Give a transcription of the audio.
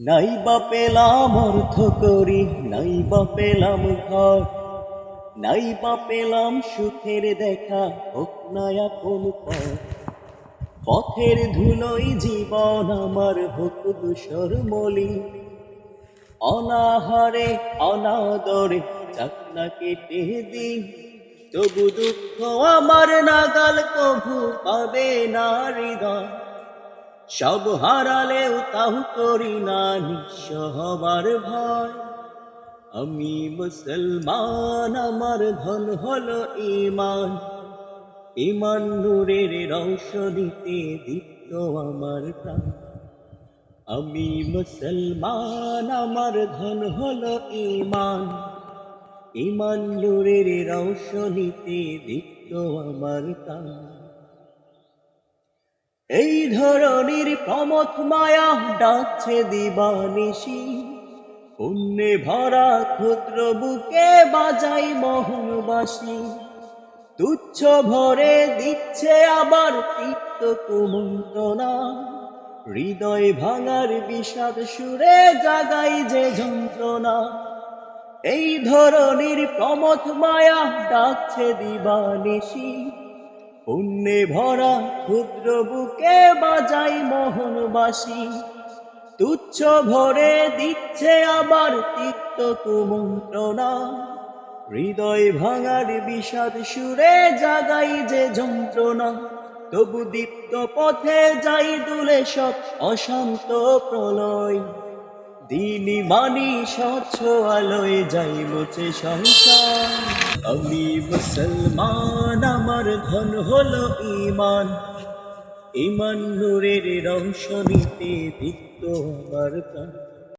নাই বা পেলাম অর্থ করি, নাই বা পেলাম ঘর। নাই বা পেলাম সুখের দেখা, হোক নয়া কোন পথের ধুলোই জীবন আমার হোক দুসর মলি। অনাহারে, অনাদরে চাকনা কেটে দিন। তবু দুঃখ আমার নাগাল কভু পাবে না হৃদয়। সব হারালেও তাও করি না নিঃস্ব হবার ভয়। আমি মুসলমান, আমার ধন হলো ইমান ইমান নূরের রৌশনীতে দীপ্ত আমার প্রাণ। আমি মুসলমান, আমার ধন হলো ইমান ইমান নূরের রৌশনীতে দীপ্ত আমার প্রাণ। এই ধরনের প্রমথ মায়া ডাকছে দিবানিশি। পুণ্যে ভরা ক্ষুদ্র বুকে বাজাই মোহনবাসী। তুচ্ছ ভরে দিচ্ছে আবার তিক্ত কুমন্ত্রণা। হৃদয় ভাঙার বিষাদ সুরে জাগাই যে যন্ত্রণা। এই ধরনের প্রমথ মায়া ডাকছে দিবানিশি। পুণ্যে ভরা ক্ষুদ্র বুকে বাজাই মোহনবাসী। তুচ্ছ ভরে দিচ্ছে আবার তিক্ত কুমন্ত্রণা। হৃদয় ভাঙার বিষাদ সুরে জাগাই যে যন্ত্রণা। তবু দীপ্ত পথে যাই দুলে সব অশান্ত প্রলয়। দিনী মানি স্বচ্ছ আলোয় যাই মুছে সংসার। আমি মুসলমান, আমার ধন হলো ইমান ইমান নূরের রংশনীতে দীপ্ত আমার প্রাণ।